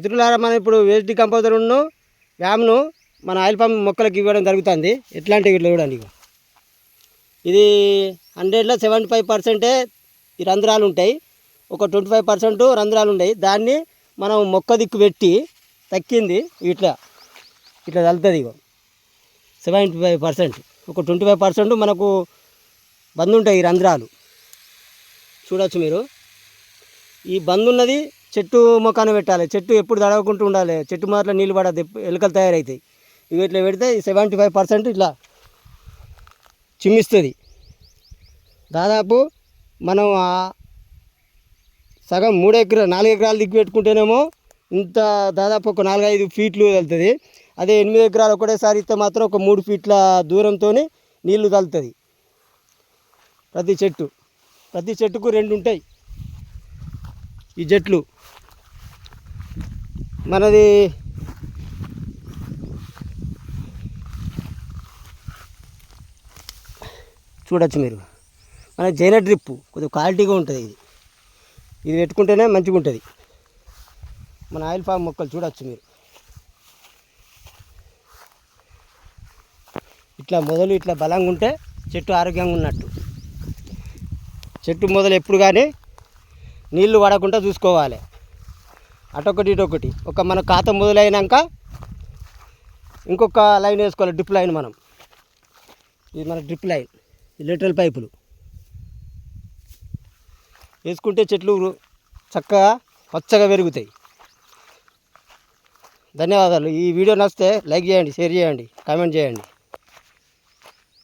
మిత్రులారా మనం ఇప్పుడు వేస్ట్ కంపోజర్ను వ్యామ్ను మన ఆయిల్ పంప్ మొక్కలకు ఇవ్వడం జరుగుతుంది. ఎట్లాంటివి ఇట్లా చూడండి ఇది హండ్రెడ్లో సెవెంటీ ఫైవ్ పర్సెంటే ఈ రంధ్రాలు ఉంటాయి. ఒక ట్వంటీ ఫైవ్ పర్సెంట్ రంధ్రాలు ఉంటాయి. దాన్ని మనం మొక్క దిక్కు పెట్టి తక్కింది ఇట్లా. ఇట్లా తలుతుంది ఇగో. Seventy five percent. ఒక ట్వంటీ ఫైవ్ పర్సెంట్ మనకు బంద్ ఉంటాయి ఈ రంధ్రాలు. చూడవచ్చు మీరు. ఈ బంద్ ఉన్నది చెట్టు మొక్కన పెట్టాలి. చెట్టు ఎప్పుడు తడవకుంటూ ఉండాలి. చెట్టు మాత్రం నీళ్ళు పడద్దు. ఎలుకలు తయారవుతాయి ఇవి ఇట్లా పెడితే సెవెంటీ ఫైవ్ పర్సెంట్ ఇట్లా చిమ్మిస్తుంది. దాదాపు మనం సగం మూడు ఎకరా నాలుగు ఎకరాలు దిక్కు పెట్టుకుంటేనేమో ఇంత దాదాపు ఒక నాలుగైదు ఫీట్లు వెళ్తుంది అదే ఎనిమిది ఎకరాలు ఒకటేసారి ఇస్తే మాత్రం ఒక మూడు ఫీట్ల దూరంతో నీళ్ళు తలుతుంది. ప్రతి చెట్టు. ప్రతి చెట్టుకు రెండు ఉంటాయి. ఈ జట్లు మనది చూడొచ్చు మీరు. మన జైన డ్రిప్ కొద్దిగా క్వాలిటీగా ఉంటుంది ఇది. ఇది పెట్టుకుంటేనే మంచిగా ఉంటుంది. మన ఆయిల్ ఫామ్ మొక్కలు చూడొచ్చు మీరు. ఇట్లా మొదలు ఇట్లా బలంగా ఉంటే చెట్టు ఆరోగ్యంగా ఉన్నట్టు. చెట్టు మొదలు ఎప్పుడు కానీ నీళ్ళు పడకుండా చూసుకోవాలి. అటొకటి ఇటొకటి. ఒక మన ఖాత మొదలైనాక ఇంకొక లైన్ వేసుకోవాలి డ్రిప్ లైన్ మనం. ఇది మన డ్రిప్ లైన్ లిటరల్ పైపులు. వేసుకుంటే చెట్లు చక్కగా పచ్చగా పెరుగుతాయి. ధన్యవాదాలు. ఈ వీడియో నచ్చితే లైక్ చేయండి షేర్ చేయండి కామెంట్ చేయండి.